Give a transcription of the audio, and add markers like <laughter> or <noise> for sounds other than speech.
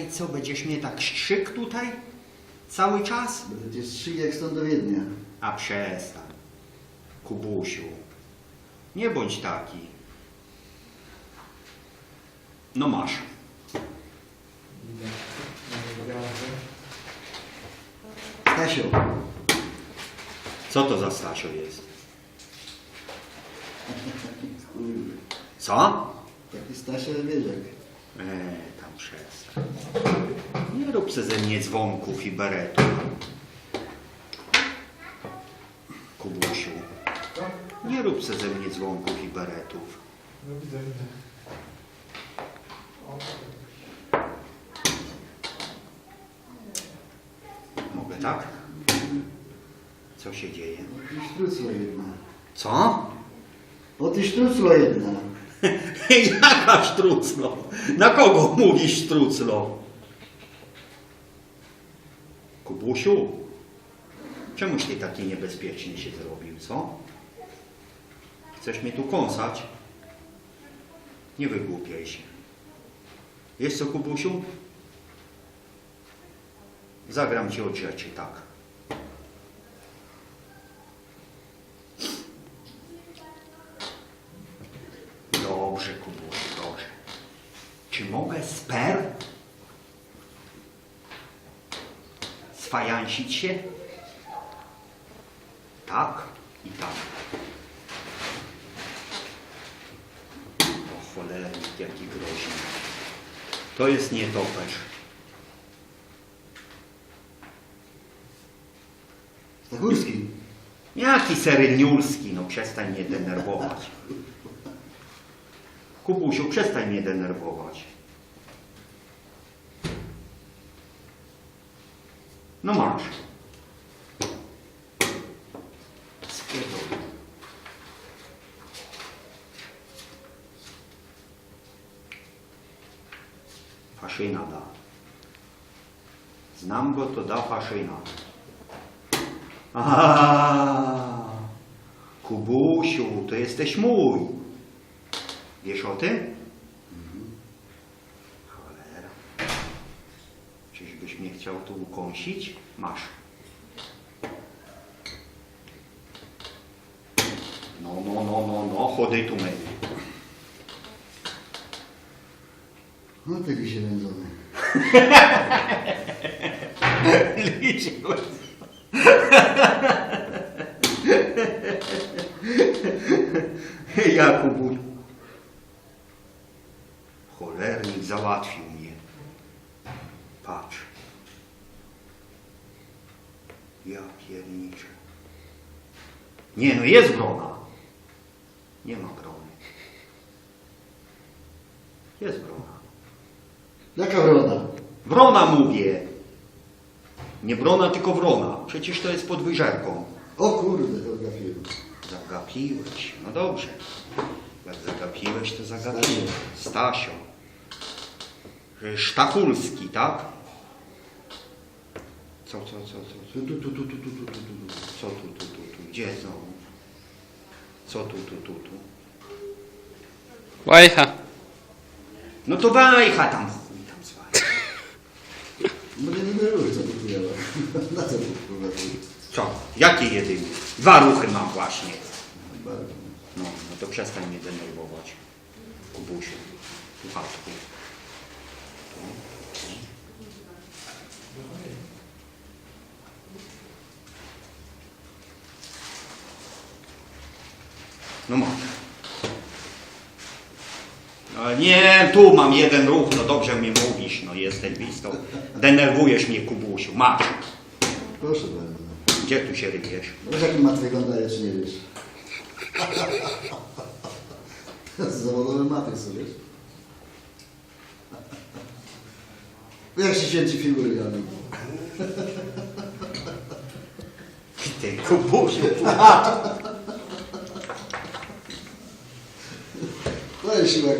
i co, będziesz mnie tak strzyk tutaj? Cały czas? Cię strzygł jak stąd do Wiednia. A przestań. Kubusiu. Nie bądź taki. No masz. Stasio, Co to za Stasio jest? kurde, Co? taki Stasio Wierzek. Eee, przestań. Nie rób se ze mnie dzwonków i beretów. Kubusiu. Nie rób se ze mnie dzwonków i beretów. No widzę, widzę. Mogę tak? Co się dzieje? Jedna. Co? O ty sztruclo jedna. <laughs> Jaka sztruclo? Na kogo mówisz sztruclo? Kubusiu, czemuś ty taki niebezpieczny się zrobił, co? Chcesz mnie tu kąsać? Nie wygłupiaj się. Wiesz co, Kubusiu? Zagram ci od rzeczy, tak. Dobrze, Kubusiu, dobrze. Czy mogę sper sfajansić się? Tak i tak. O cholernik, jaki groźny. To jest nietoperz. Stachurski. Jaki seryniurski, no przestań mnie denerwować. Kubusiu, przestań mnie denerwować. No masz. Spierdol. Faszyna da. Znam go, to da faszyna. A, Kubusiu, to jesteś mój. Wiesz o tym? Cholera. Czyżbyś mnie chciał tu ukąsić? Masz. No, no, no, no, no, chody tu my. No ty lisie wędzony. Cholernik <laughs> załatwił mnie. Patrz. Ja pierniczę. Nie no, jest wrona. Nie ma wrony. Jest wrona. Jaka wrona? Wrona mówię. Nie brona, tylko wrona. Przecież to jest pod wyżerką. O kurde, to gapiłem. Zagapiłeś. No dobrze. Jak zagapiłeś, to zagapiłeś. Stasio. Sztachulski, tak? Co, co, co, co, Tu, tu, tu, tu, tu, tu, tu, tu, tu. co tu, tu, tu, tu? Gdzie znowu? Co tu, tu, tu, tu? Łajcha. No to wajcha tam, chuj tam zwaj. No nie denerwuj, co tu chujowo. Na co tu kurwa tu? Co? Jakie jedynie? Dwa ruchy mam właśnie. Bardzo. No, no to przestań mnie denerwować. Kubusiu, puchatku. No masz. No nie, tu mam jeden ruch, no dobrze mi mówisz, no jesteś bistą. Denerwujesz mnie, Kubusiu, masz. Proszę bardzo. Gdzie tu się rybiesz? Wiesz jaki mat wygląda, czy nie wiesz? <laughs> Zawodowy maty wiesz? Jak się święci figury robi? Ty, Kubusiu, To jest <laughs> siła